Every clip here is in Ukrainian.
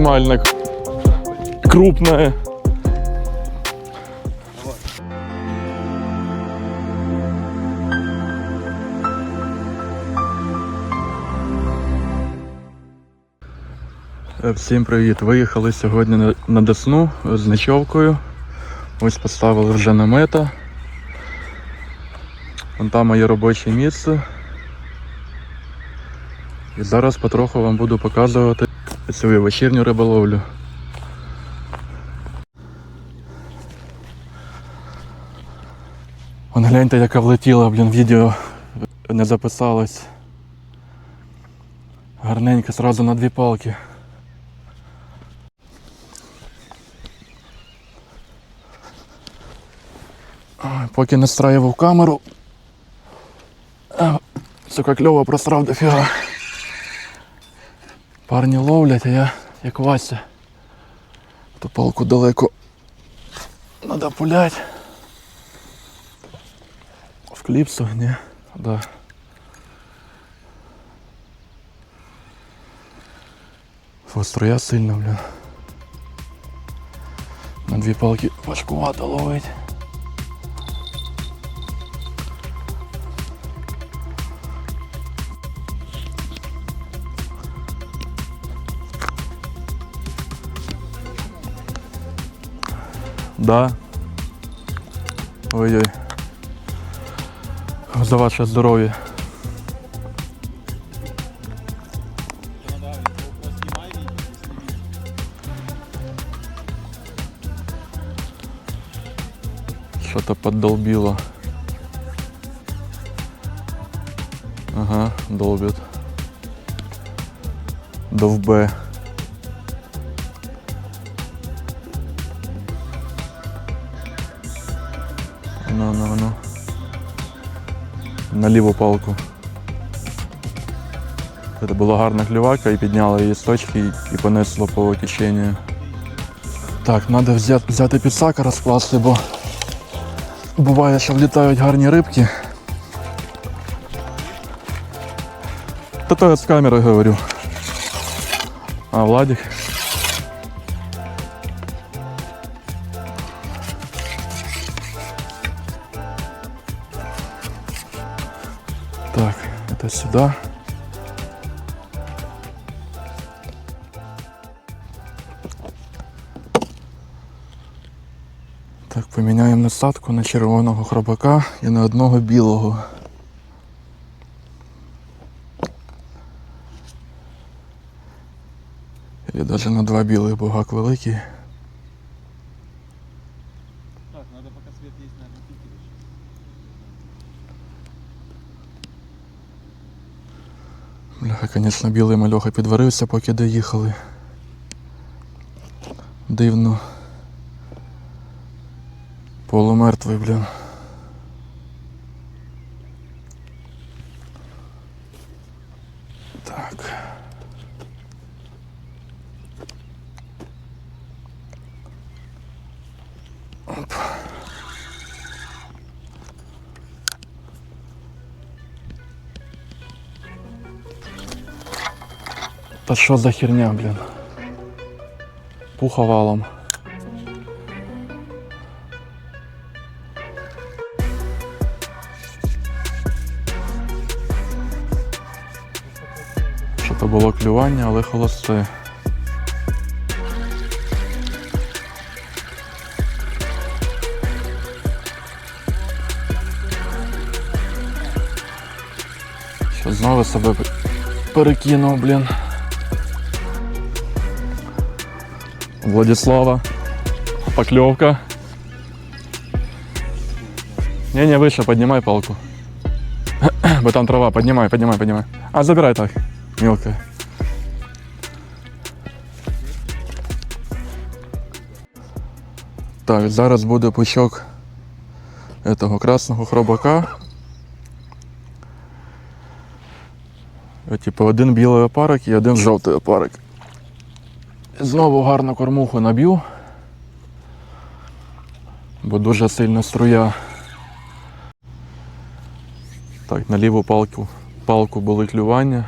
максимально к- крупное. Е, Всім привіт! Виїхали сьогодні на Десну з ночовкою. Ось поставили вже намета. Вон там моє робоче місце. І зараз потроху вам буду показувати цю вечірню риболовлю. Вон гляньте, яка влетіла, блін, відео не записалось. Гарненько, сразу на дві палки. Поки настраював камеру. а, Сука, кльово просрав дофіга. Парні ловлять, а я як Вася. Ту палку далеко надо пулять. В кліпсу, ні, да. Фу, сильно, блін. На дві палки важкувато ловить. Да. Ой-ой. За ваше здоров'я. Что-то поддолбило. Ага, долбит. Довбе. На ліву палку. Це була гарна клювака і підняла її з точки і- понесло по теченню. Так, треба взяти, взяти підсака розкласти, бо буває, що влітають гарні рибки. Та то я з камерою говорю. А, Владик. Сюда. Так, поміняємо насадку на червоного хробака і на одного білого. І навіть на два білих богак великий. Так, надо пока свет есть, наверное, пикивать. Бляха, звісно, білий мальоха підварився, поки доїхали. Дивно. Полумертвий, блін. Що за херня, блін? Пуха валом. Що то було клювання, але холосте. Що знову себе перекинув, блін. Владислава. Поклевка. Не-не, выше, поднимай палку. Бо там трава, поднимай, поднимай, поднимай. А, забирай так. Мелкая. Так, зараз буде пучок этого красного хробака. Е, Типу один білий опарик і один жовтий опарик. Знову гарну кормуху наб'ю, бо дуже сильна струя. Так, на ліву палку, палку були клювання.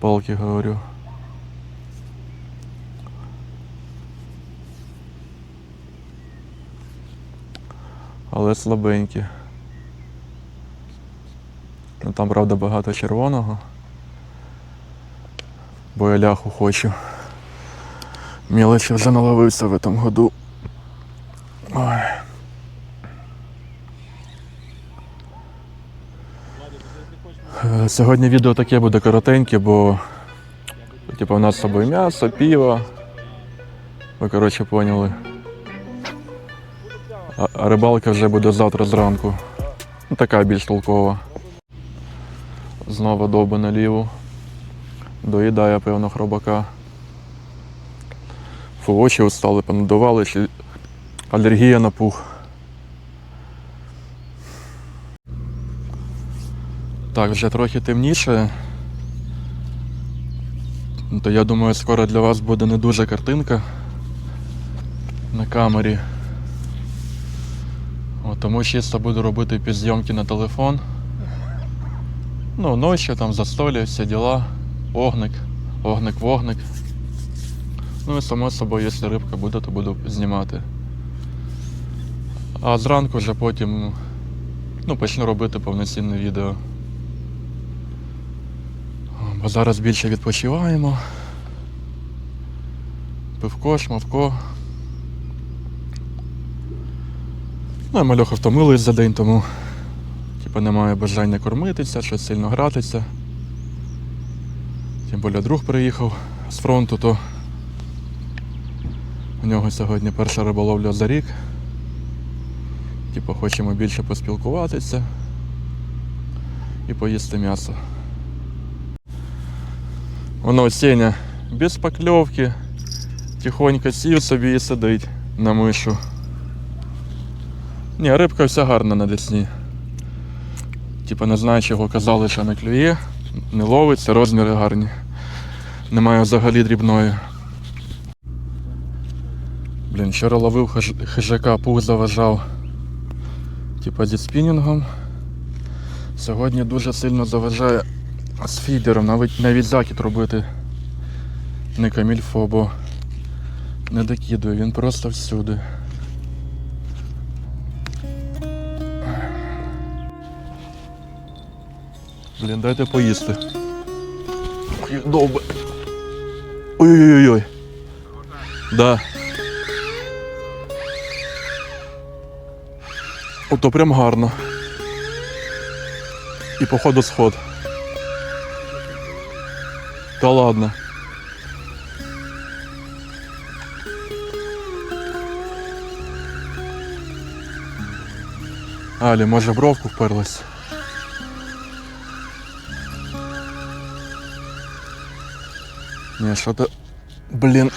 палки говорю. Але слабенькі. Ну там, правда, багато червоного. Бо я ляху хочу. Мілочі вже наловився в этом году. Ой. Е, Сьогодні відео таке буде коротеньке, бо типу, у нас з собою м'ясо, пиво. Ви коротше поняли. А, рибалка вже буде завтра зранку. Ну, така більш толкова. Знову довби наліву. Доїдає, певно, хробака. Очі устали, понадували, чи алергія на пух. Так, вже трохи темніше. Ну, То я думаю, скоро для вас буде не дуже картинка на камері. От, тому чисто буду робити підзйомки на телефон. Ну, ночі, там застолі, всі діла, огник, огник, вогник. Ну і само собою, якщо рибка буде, то буду знімати. А зранку вже потім ну, почну робити повноцінне відео. Бо зараз більше відпочиваємо. Пивко, шмавко. Ну, і мальоха втомились за день, тому типу, немає бажання кормитися, щось сильно гратися. Тим більше друг приїхав з фронту, то у нього сьогодні перша риболовля за рік. Типу, хочемо більше поспілкуватися і поїсти м'ясо. Воно Сеня без покльовки, тихонько сів собі і сидить на мишу. Ні, рибка вся гарна на десні. Типа не знаю, чого казали, що не клює, не ловиться, розміри гарні. Немає взагалі дрібної. Блін, вчора ловив хиж- хижака, пух заважав. Типа зі спінінгом. Сьогодні дуже сильно заважає з фідером, навіть навіть закид робити не камільфо, бо не докидує, він просто всюди. Блін, дайте поїсти. Ой, Довбе. Ой-ой-ой. Да. Ото прям гарно. І походу сход. Та ладно. Алі, може в бровку вперлась. Ні, що то. Блін,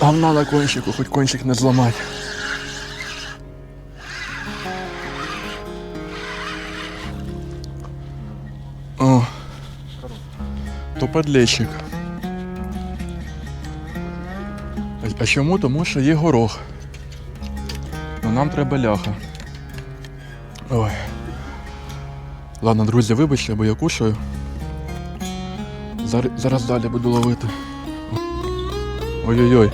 говна на кончику, хоч кончик не зламать. подлещик. А, а чому? Тому що є горох. Ну нам треба ляха. Ой. Ладно, друзі, вибачте, бо я кушаю. Зар- зараз далі буду ловити. Ой-ой-ой.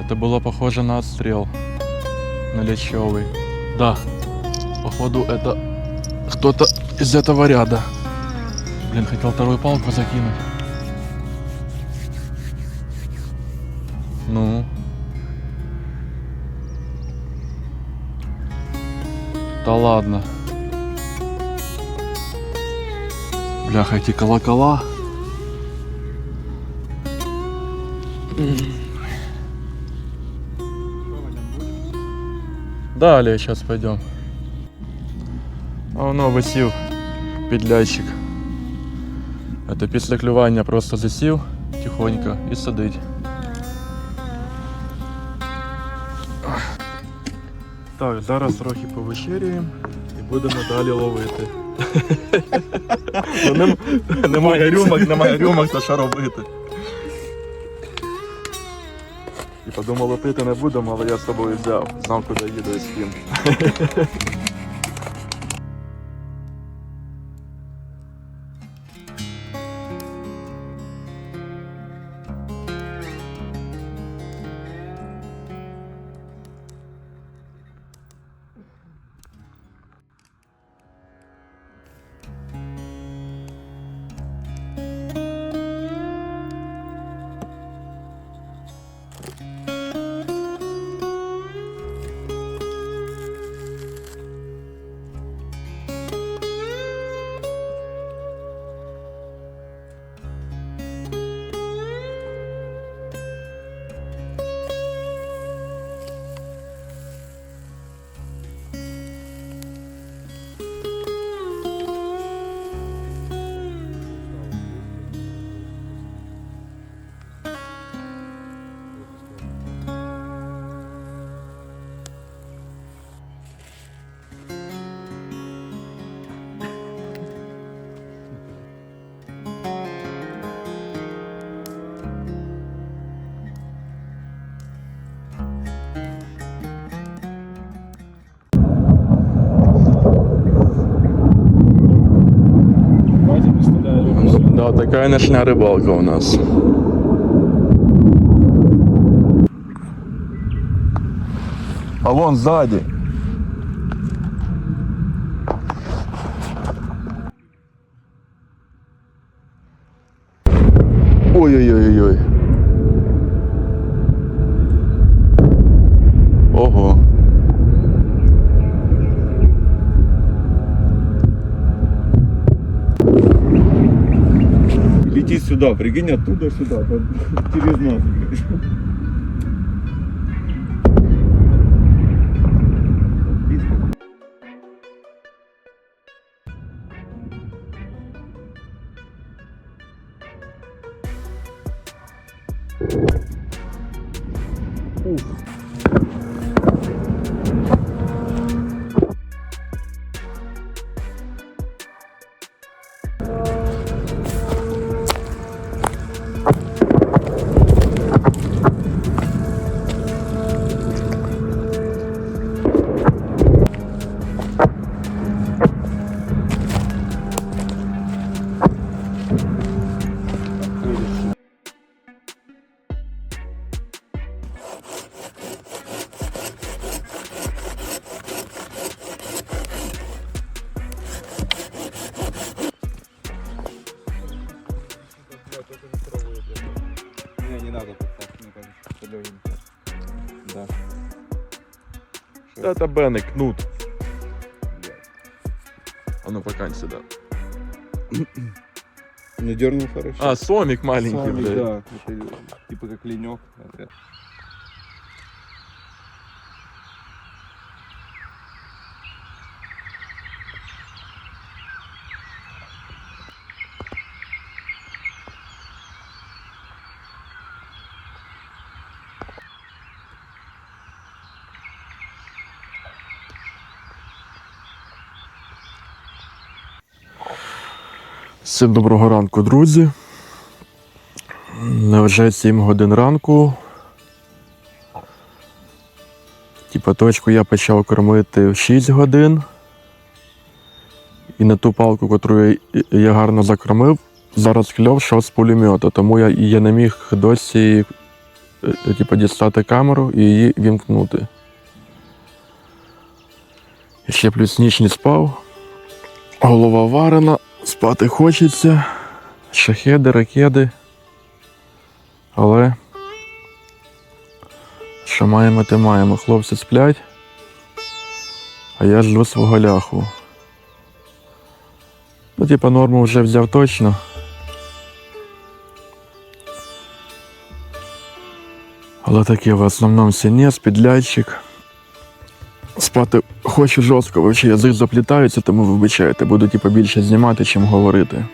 Это было похоже на отстрел. На лечевый. Да. Походу это кто-то из этого ряда. Блин, хотел вторую палку закинуть. Ну. Да ладно. Бляха, эти колокола. Далее сейчас пойдем. А воно висів підляйчик. Это після клювання просто засів тихонько і сидить. Так, зараз трохи повечеряємо і будемо далі ловити. Ну, Немає рюмок, немає рюмок, то що робити. І подумали, пити не будемо, але я з собою взяв. Знав, куди їду і з ким. Такая ночная рыбалка у нас. А вон сзади. Ой-ой-ой-ой. Сюда, прикинь, оттуда сюда, через нас. Это Бен и Кнут. А ну покань сюда. Ну дернул хорошо. А, сомик маленький, блядь. да. Это типа как ленек. Всім доброго ранку, друзі. Вже 7 годин ранку. Типа точку я почав кормити в 6 годин. І на ту палку, яку я, гарно закормив, зараз кльов йшов з пулемета, тому я, я не міг досі е, типа, дістати камеру і її вімкнути. Ще плюс ніч не спав. Голова варена, спати хочеться. Шахеди, ракеди. Але. Що маємо, те маємо. Хлопці сплять. А я жду свого ляху. Ну, типа, норму вже взяв точно. Але таке в основному сінець, підлячик. Спати хочу жорстко, вовче язик заплітається, тому вибачайте, буду типу, більше знімати, чим говорити.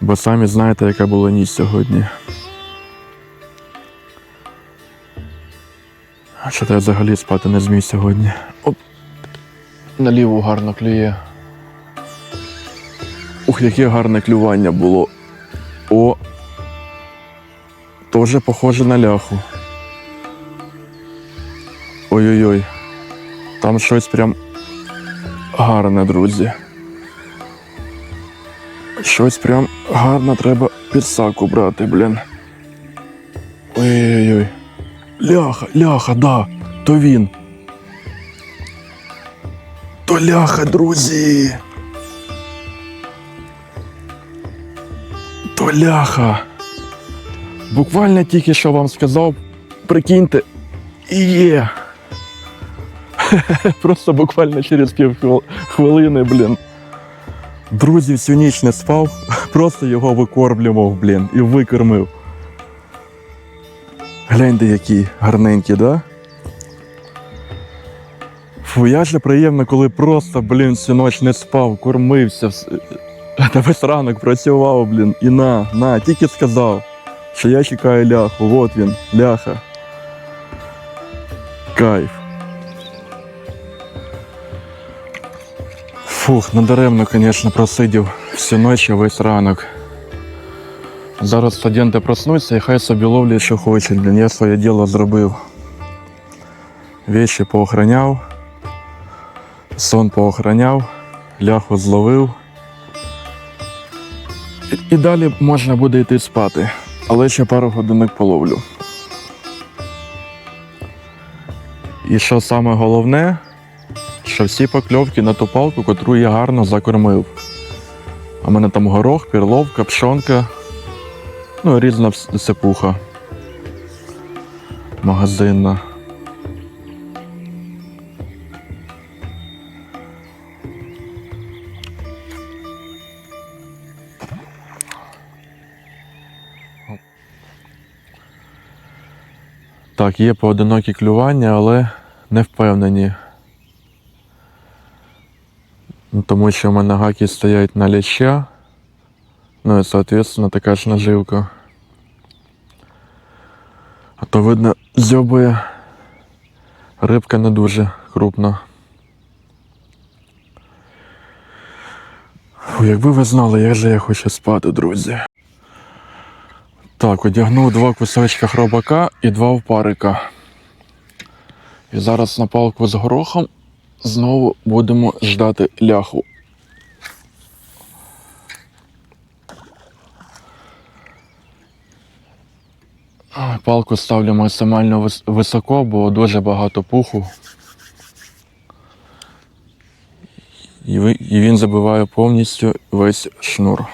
Бо самі знаєте, яка була ніч сьогодні. А що я взагалі спати не зміг сьогодні. Оп. Наліво гарно клює. Ух, яке гарне клювання було. О. Тоже похоже на ляху. Ой-ой-ой. Там щось прям гарне, друзі. Щось прям гарне треба під саку брати, блін. Ой-ой-ой. Ляха, ляха, да, то він. То ляха, друзі. То ляха. Буквально тільки що вам сказав, прикиньте, і є. Просто буквально через пів хвилини, блін. Друзі, всю ніч не спав, просто його викормлював, блін, і викормив. Гляньте, який гарненький, да? Фу, як же приємно, коли просто, блін, всю ніч не спав, кормився. Та весь ранок працював, блін, і на, на, тільки сказав, що я чекаю ляху, от він, ляха. Кайф. Фух, надаремно, звісно, просидів всю ніч весь ранок. Зараз студенти проснуться і хай собі ловлять, що хочуть. Я своє діло зробив. Вещі поохраняв, сон поохраняв, ляху зловив. І, і далі можна буде йти спати. Але ще пару годинок половлю. І що саме головне, що всі покльовки на ту палку, котру я гарно закормив. У мене там горох, перловка, пшонка, ну і різна сипуха. Магазинна. Так, є поодинокі клювання, але не впевнені. Ну, Тому що в мене гаки стоять на ляща. Ну і, соответственно, така ж наживка. А то видно, зьобує рибка не дуже крупна. Фу, якби ви знали, як же я хочу спати, друзі. Так, одягнув два кусочка хробака і два впарика. І зараз на палку з горохом знову будемо ждати ляху. Палку ставлю максимально високо, бо дуже багато пуху. І він забиває повністю весь шнур.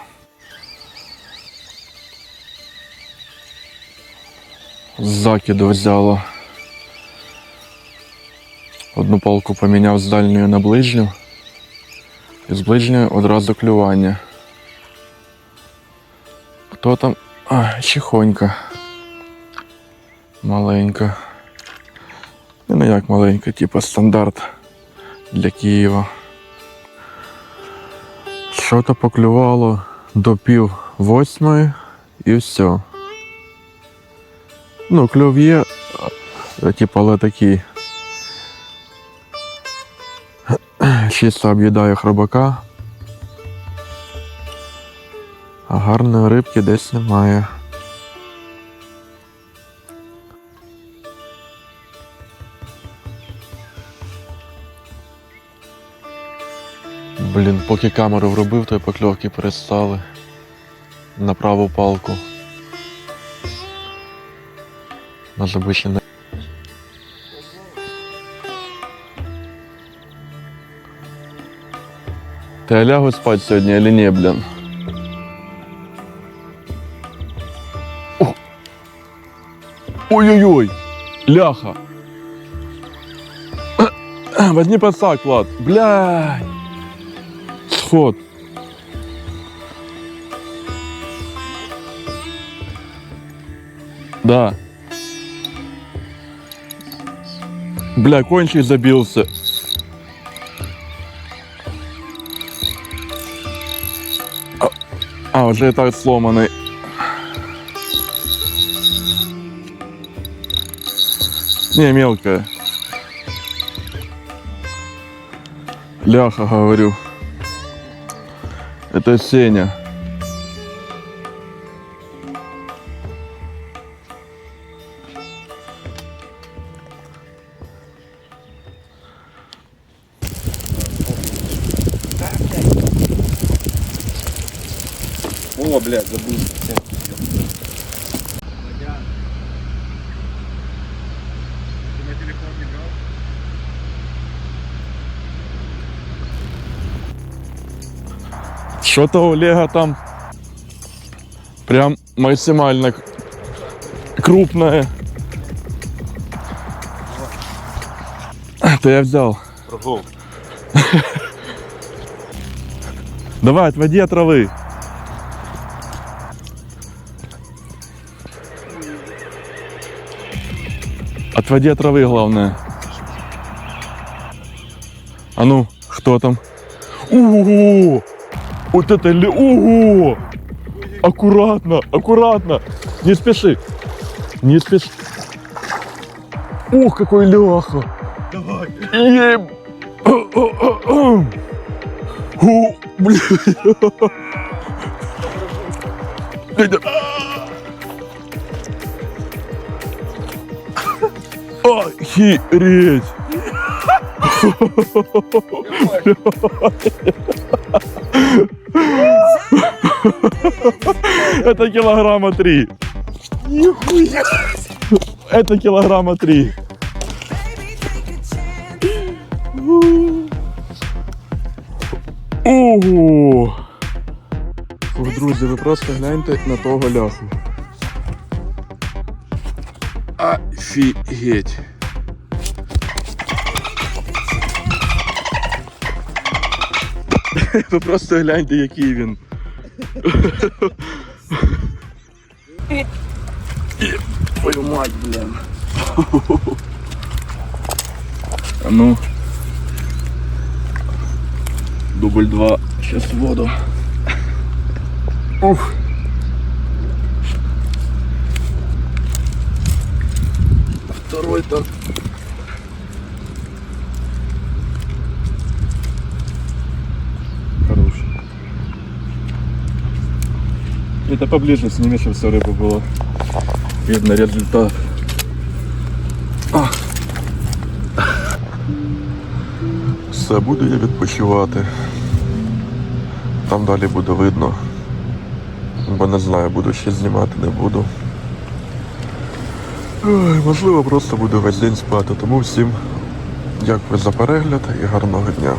Закиду взяло. Одну палку поміняв з дальньої на ближню. І з ближньої одразу клювання. Хто там? А, чихонька. Маленька. Ну, не як маленька, типу стандарт для Києва. Що-то поклювало до пів восьмої і все. Ну, кльов є, типу, але такий. Чисто об'їдає хробака. А гарної рибки десь немає. Блін, поки камеру вробив, то й покльовки перестали на праву палку. Може би я лягу спать сьогодні или ні, блін? О! Ой-ой-ой! Ляха! Возьми подсак, Влад. Блядь! Сход. Да. Бля, кончик забился. Уже и так. Не, мелкая. Ляха, говорю. Это Сеня. О, блядь, забыл. Что-то у Олега там прям максимально крупное. Это я взял. Давай, отводи от травы. Отводи от травы, главное. А ну, кто там? Ого! Вот это ли... Ого! Аккуратно, аккуратно. Не спеши. Не спеши. Ух, какой леха. Давай. Еб... О, блин. Охереть! Это килограмма три. Это килограмма три. Ого! Друзі, ви просто гляньте на того ляху. Офігеть. Ви просто гляньте, який він. Твою мать, блин. А ну. Дубль два. Сейчас воду. Ух. Второй там. Хороший. Это поближе сними, чтобы все рыбу было. Видно результат. А. Все, буду я відпочивати. Там далі буде видно. Бо не знаю, буду ще знімати, не буду. Ой, можливо, просто буду весь день спати. Тому всім дякую за перегляд і гарного дня.